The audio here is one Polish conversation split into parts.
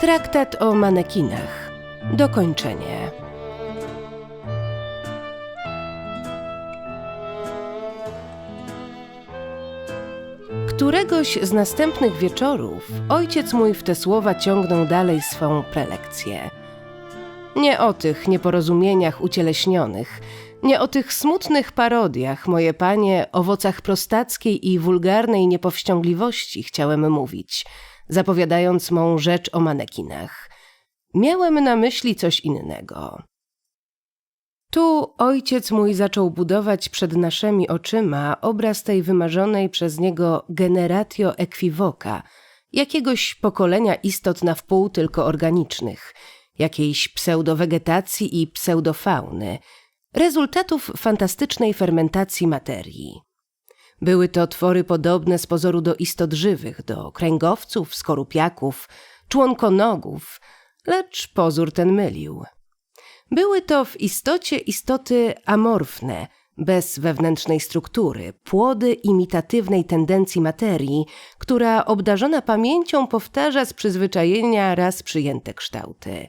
Traktat o manekinach. Dokończenie. Któregoś z następnych wieczorów ojciec mój w te słowa ciągnął dalej swą prelekcję. Nie o tych nieporozumieniach ucieleśnionych, nie o tych smutnych parodiach, moje panie, owocach prostackiej i wulgarnej niepowściągliwości chciałem mówić, zapowiadając mą rzecz o manekinach. Miałem na myśli coś innego. Tu ojciec mój zaczął budować przed naszymi oczyma obraz tej wymarzonej przez niego generatio equivoca, jakiegoś pokolenia istot na wpół tylko organicznych, jakiejś pseudowegetacji i pseudofauny, rezultatów fantastycznej fermentacji materii. Były to twory podobne z pozoru do istot żywych, do kręgowców, skorupiaków, członkonogów, lecz pozór ten mylił. Były to w istocie istoty amorfne, bez wewnętrznej struktury, płody imitatywnej tendencji materii, która obdarzona pamięcią powtarza z przyzwyczajenia raz przyjęte kształty.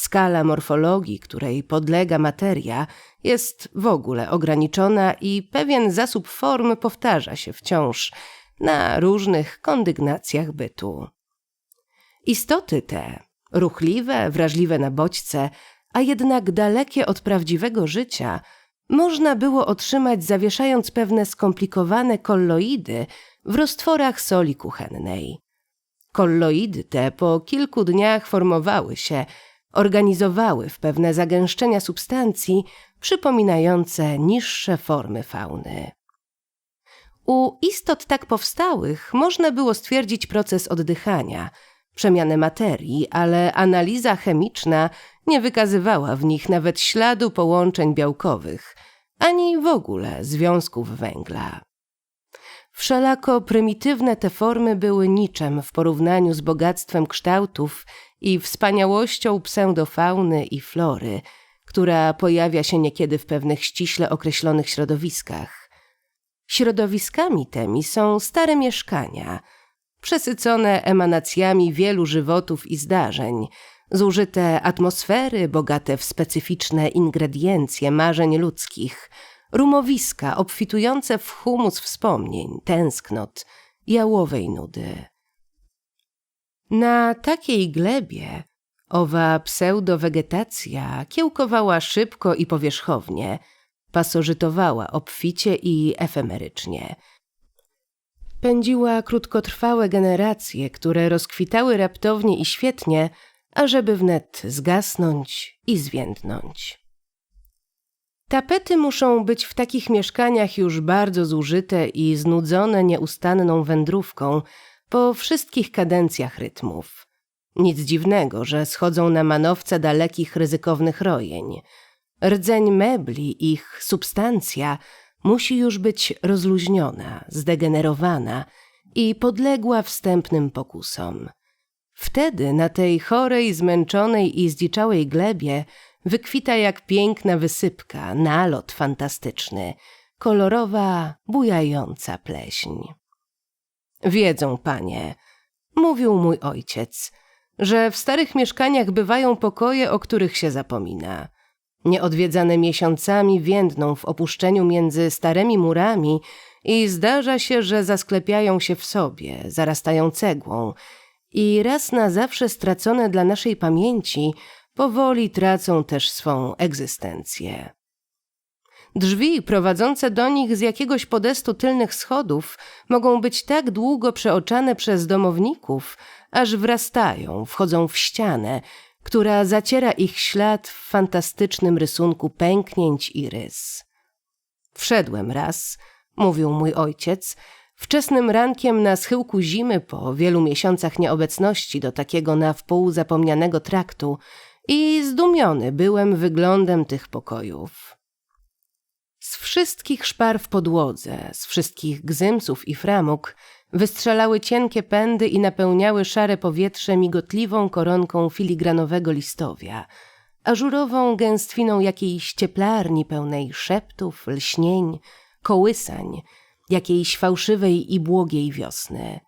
Skala morfologii, której podlega materia, jest w ogóle ograniczona i pewien zasób form powtarza się wciąż na różnych kondygnacjach bytu. Istoty te, ruchliwe, wrażliwe na bodźce, a jednak dalekie od prawdziwego życia, można było otrzymać zawieszając pewne skomplikowane kolloidy w roztworach soli kuchennej. Kolloidy te po kilku dniach formowały się, organizowały w pewne zagęszczenia substancji przypominające niższe formy fauny. U istot tak powstałych można było stwierdzić proces oddychania, przemianę materii, ale analiza chemiczna nie wykazywała w nich nawet śladu połączeń białkowych, ani w ogóle związków węgla. Wszelako prymitywne te formy były niczym w porównaniu z bogactwem kształtów i wspaniałością pseudofauny i flory, która pojawia się niekiedy w pewnych ściśle określonych środowiskach. Środowiskami temi są stare mieszkania, przesycone emanacjami wielu żywotów i zdarzeń, zużyte atmosfery bogate w specyficzne ingrediencje marzeń ludzkich, rumowiska obfitujące w humus wspomnień, tęsknot, jałowej nudy. Na takiej glebie owa pseudowegetacja kiełkowała szybko i powierzchownie, pasożytowała obficie i efemerycznie. Pędziła krótkotrwałe generacje, które rozkwitały raptownie i świetnie, ażeby wnet zgasnąć i zwiędnąć. Tapety muszą być w takich mieszkaniach już bardzo zużyte i znudzone nieustanną wędrówką po wszystkich kadencjach rytmów. Nic dziwnego, że schodzą na manowce dalekich ryzykownych rojeń. Rdzeń mebli, ich substancja musi już być rozluźniona, zdegenerowana i podległa wstępnym pokusom. Wtedy na tej chorej, zmęczonej i zdziczałej glebie wykwita jak piękna wysypka, nalot fantastyczny, kolorowa, bujająca pleśń. Wiedzą panie, mówił mój ojciec, że w starych mieszkaniach bywają pokoje, o których się zapomina. Nieodwiedzane miesiącami więdną w opuszczeniu między starymi murami i zdarza się, że zasklepiają się w sobie, zarastają cegłą i raz na zawsze stracone dla naszej pamięci powoli tracą też swą egzystencję. Drzwi prowadzące do nich z jakiegoś podestu tylnych schodów mogą być tak długo przeoczane przez domowników, aż wrastają, wchodzą w ścianę, która zaciera ich ślad w fantastycznym rysunku pęknięć i rys. Wszedłem raz, mówił mój ojciec, wczesnym rankiem na schyłku zimy po wielu miesiącach nieobecności do takiego na wpół zapomnianego traktu i zdumiony byłem wyglądem tych pokojów. Z wszystkich szpar w podłodze, z wszystkich gzymsów i framug wystrzelały cienkie pędy i napełniały szare powietrze migotliwą koronką filigranowego listowia, ażurową gęstwiną jakiejś cieplarni pełnej szeptów, lśnień, kołysań, jakiejś fałszywej i błogiej wiosny.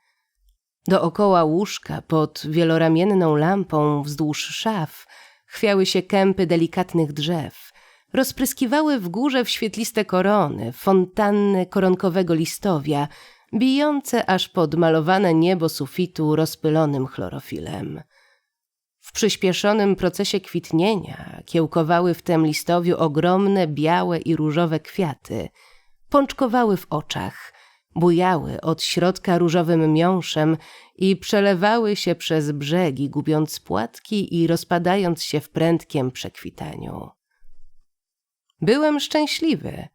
Dookoła łóżka, pod wieloramienną lampą wzdłuż szaf, chwiały się kępy delikatnych drzew. Rozpryskiwały w górze w świetliste korony, fontanny koronkowego listowia, bijące aż pod malowane niebo sufitu rozpylonym chlorofilem. W przyspieszonym procesie kwitnienia kiełkowały w tem listowiu ogromne białe i różowe kwiaty, pączkowały w oczach, bujały od środka różowym miąższem i przelewały się przez brzegi, gubiąc płatki i rozpadając się w prędkiem przekwitaniu. Byłem szczęśliwy,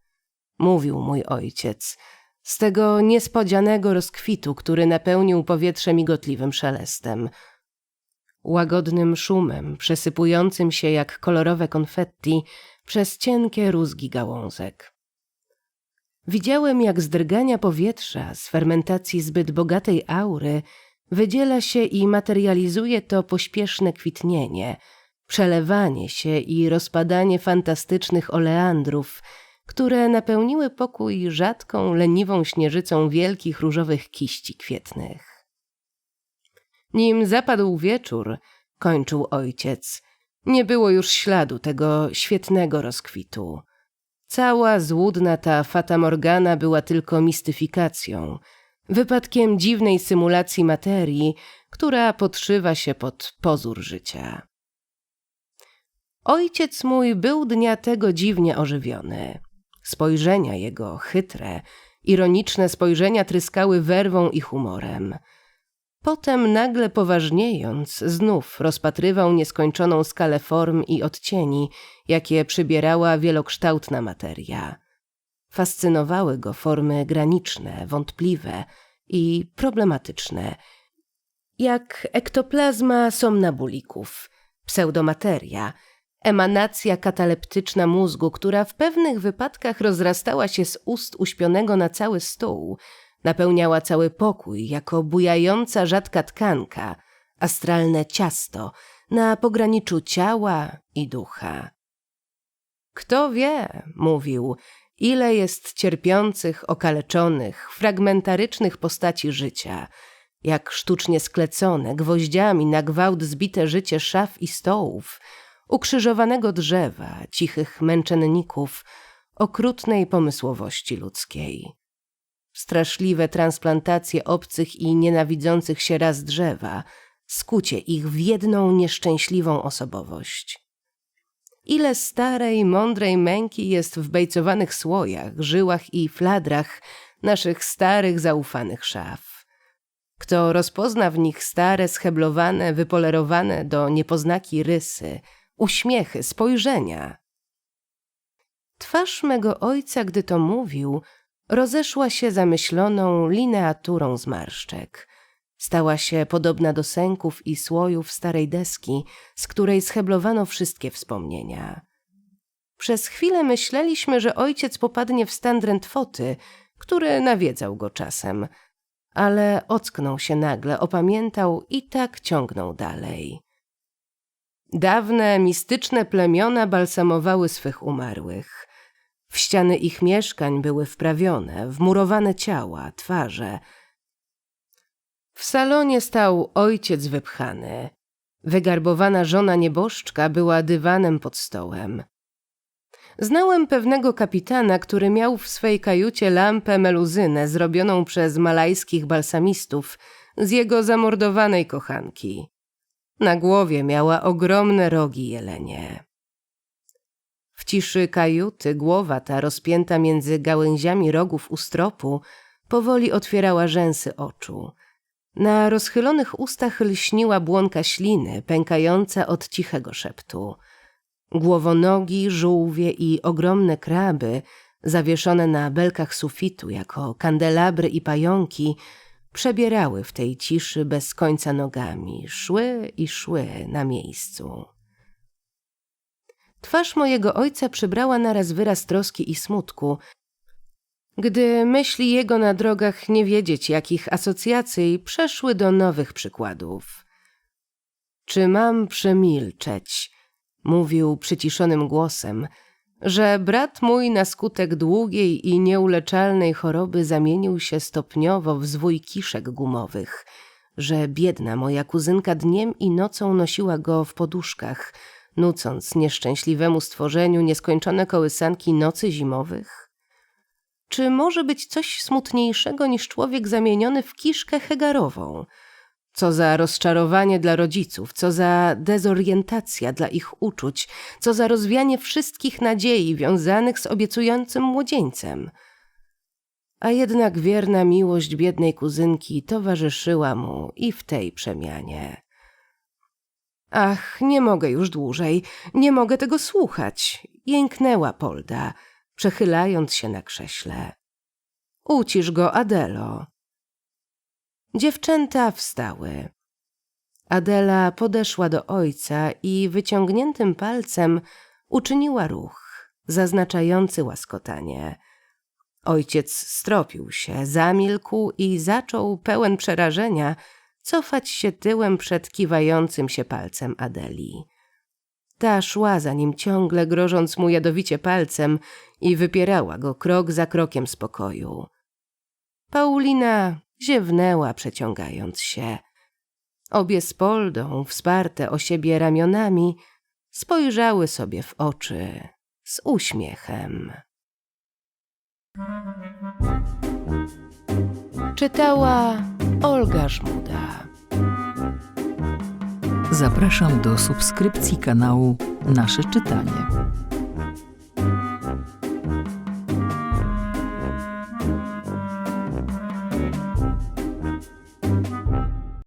mówił mój ojciec, z tego niespodzianego rozkwitu, który napełnił powietrze migotliwym szelestem, łagodnym szumem przesypującym się jak kolorowe konfetti przez cienkie rózgi gałązek. Widziałem, jak z drgania powietrza z fermentacji zbyt bogatej aury wydziela się i materializuje to pośpieszne kwitnienie, przelewanie się i rozpadanie fantastycznych oleandrów, które napełniły pokój rzadką, leniwą śnieżycą wielkich różowych kiści kwietnych. Nim zapadł wieczór, kończył ojciec, nie było już śladu tego świetnego rozkwitu. Cała złudna ta Fata Morgana była tylko mistyfikacją, wypadkiem dziwnej symulacji materii, która podszywa się pod pozór życia. Ojciec mój był dnia tego dziwnie ożywiony. Spojrzenia jego, chytre, ironiczne spojrzenia tryskały werwą i humorem. Potem nagle poważniejąc, znów rozpatrywał nieskończoną skalę form i odcieni, jakie przybierała wielokształtna materia. Fascynowały go formy graniczne, wątpliwe i problematyczne, jak ektoplazma somnabulików, pseudomateria, emanacja kataleptyczna mózgu, która w pewnych wypadkach rozrastała się z ust uśpionego na cały stół, napełniała cały pokój jako bujająca rzadka tkanka, astralne ciasto na pograniczu ciała i ducha. Kto wie, mówił, ile jest cierpiących, okaleczonych, fragmentarycznych postaci życia, jak sztucznie sklecone, gwoździami na gwałt zbite życie szaf i stołów, ukrzyżowanego drzewa, cichych męczenników, okrutnej pomysłowości ludzkiej. Straszliwe transplantacje obcych i nienawidzących się raz drzewa, skucie ich w jedną nieszczęśliwą osobowość. Ile starej, mądrej męki jest w bejcowanych słojach, żyłach i fladrach naszych starych, zaufanych szaf. Kto rozpozna w nich stare, scheblowane, wypolerowane do niepoznaki rysy, uśmiechy, spojrzenia. Twarz mego ojca, gdy to mówił, rozeszła się zamyśloną lineaturą zmarszczek. Stała się podobna do sęków i słojów starej deski, z której scheblowano wszystkie wspomnienia. Przez chwilę myśleliśmy, że ojciec popadnie w stan drętwoty, który nawiedzał go czasem, ale ocknął się nagle, opamiętał i tak ciągnął dalej. Dawne, mistyczne plemiona balsamowały swych umarłych. W ściany ich mieszkań były wprawione, wmurowane ciała, twarze. W salonie stał ojciec wypchany. Wygarbowana żona nieboszczka była dywanem pod stołem. Znałem pewnego kapitana, który miał w swej kajucie lampę meluzynę zrobioną przez malajskich balsamistów z jego zamordowanej kochanki. Na głowie miała ogromne rogi jelenie. W ciszy kajuty głowa ta rozpięta między gałęziami rogów ustropu powoli otwierała rzęsy oczu. Na rozchylonych ustach lśniła błonka śliny, pękająca od cichego szeptu. Głowonogi, żółwie i ogromne kraby, zawieszone na belkach sufitu jako kandelabry i pająki, przebierały w tej ciszy bez końca nogami, szły i szły na miejscu. Twarz mojego ojca przybrała naraz wyraz troski i smutku, gdy myśli jego na drogach nie wiedzieć jakich asocjacji przeszły do nowych przykładów. Czy mam przemilczeć? Mówił przyciszonym głosem – że brat mój na skutek długiej i nieuleczalnej choroby zamienił się stopniowo w zwój kiszek gumowych, że biedna moja kuzynka dniem i nocą nosiła go w poduszkach, nucąc nieszczęśliwemu stworzeniu nieskończone kołysanki nocy zimowych? Czy może być coś smutniejszego niż człowiek zamieniony w kiszkę hegarową? Co za rozczarowanie dla rodziców, co za dezorientacja dla ich uczuć, co za rozwianie wszystkich nadziei wiązanych z obiecującym młodzieńcem. A jednak wierna miłość biednej kuzynki towarzyszyła mu i w tej przemianie. Ach, nie mogę już dłużej, nie mogę tego słuchać, jęknęła Polda, przechylając się na krześle. Ucisz go, Adelo. Dziewczęta wstały. Adela podeszła do ojca i wyciągniętym palcem uczyniła ruch, zaznaczający łaskotanie. Ojciec stropił się, zamilkł i zaczął, pełen przerażenia, cofać się tyłem przed kiwającym się palcem Adeli. Ta szła za nim ciągle, grożąc mu jadowicie palcem i wypierała go krok za krokiem z pokoju. Paulina ziewnęła, przeciągając się. Obie z Poldą, wsparte o siebie ramionami, spojrzały sobie w oczy z uśmiechem. Czytała Olga Żmuda. Zapraszam do subskrypcji kanału Nasze Czytanie.